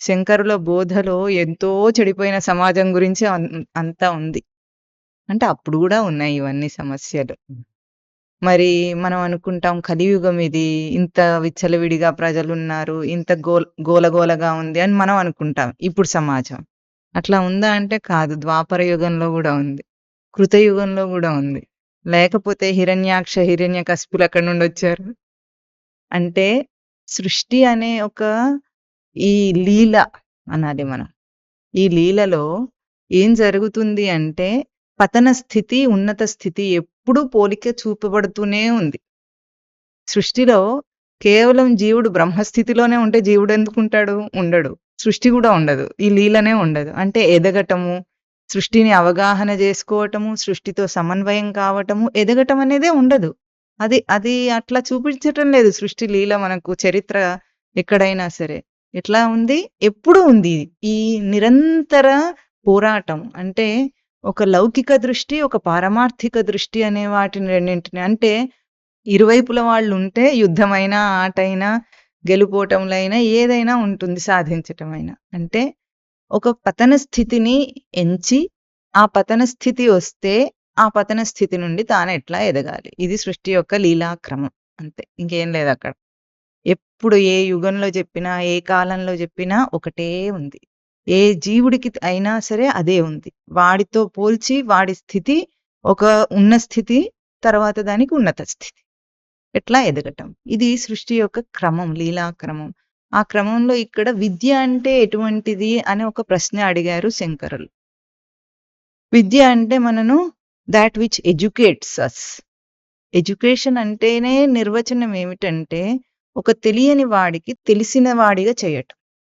శంకరుల బోధలో ఎంతో చెడిపోయిన సమాజం గురించి అంతా ఉంది. అంటే అప్పుడు గూడా ఉన్నాయి ఇవన్నీ సమస్యలు. మరి మనం అనుకుంటాం కలియుగం ఇది. ఇంత విచ్చలవిడిగా ప్రజలున్నారు. ఇంత గోల గోలగోలగా ఉంది అని మనం అనుకుంటాం. ఇప్పుడు సమాజం. అట్లా ఉందా అంటే కాదు. ద్వాపర యుగంలో గూడా ఉంది. కృతయుగంలో గూడా ఉంది. లేకపోతే హిరణ్యాక్ష, హిరణ్యకశిపులు ఎక్కడి నుండొచ్చారు? అంటే సృష్టి అనే ఒక ఈ లీల అనాలి మనం. ఈ లీలలో ఏం జరుగుతుంది అంటే పతన స్థితి, ఉన్నత స్థితి ఎప్పుడూ పోలిక చూపబడుతూనే ఉంది. సృష్టిలో కేవలం జీవుడు బ్రహ్మస్థితిలోనే ఉంటే జీవుడు ఎందుకుంటాడు ఉండడు. సృష్టి కూడా ఉండదు. ఈ లీలనే ఉండదు. అంటే ఎదగటము, సృష్టిని అవగాహన చేసుకోవటము సృష్టితో సమన్వయం కావటము, ఎదగటం అనేదే ఉండదు. అది అది అట్లా చూపించటం లేదు సృష్టి లీల మనకు చరిత్ర ఎక్కడైనా సరే. ఎట్లా ఉంది? ఎప్పుడు ఉంది. ఈ నిరంతర పోరాటం. అంటే ఒక లౌకిక దృష్టి, ఒక పారమార్థిక దృష్టి అనే వాటిని రెండింటిని అంటే ఇరువైపుల వాళ్ళు ఉంటే యుద్ధమైనా, ఆటైనా, గెలుపోవటంలైనా ఏదైనా ఉంటుంది సాధించటమైనా. అంటే ఒక పతన స్థితిని ఎంచి, ఆ పతన స్థితి వస్తే, ఆ పతన స్థితి నుండి తాను ఎట్లా ఎదగాలి. ఇది సృష్టి యొక్క లీలాక్రమం. అంతే. ఇంకేం లేదు అక్కడ ఎప్పుడు ఏ యుగంలో చెప్పినా ఏ కాలంలో చెప్పినా ఒకటే ఉంది. ఏ జీవుడికి అయినా సరే అదే ఉంది. వాడితో పోల్చి వాడి స్థితి ఒక ఉన్న స్థితి, తర్వాత దానికి ఉన్నత స్థితి. ఎట్లా ఎదగటం. ఇది సృష్టి యొక్క క్రమం, లీలాక్రమం. ఆ క్రమంలో ఇక్కడ విద్య అంటే ఎటువంటిది అని ఒక ప్రశ్న అడిగారు శంకరులు. విద్య అంటే మనను that which educates us. Education అంటేనే నిర్వచనం ఏమిటంటే ఒక తెలియని వాడికి తెలిసిన వాడిగా చేయటం.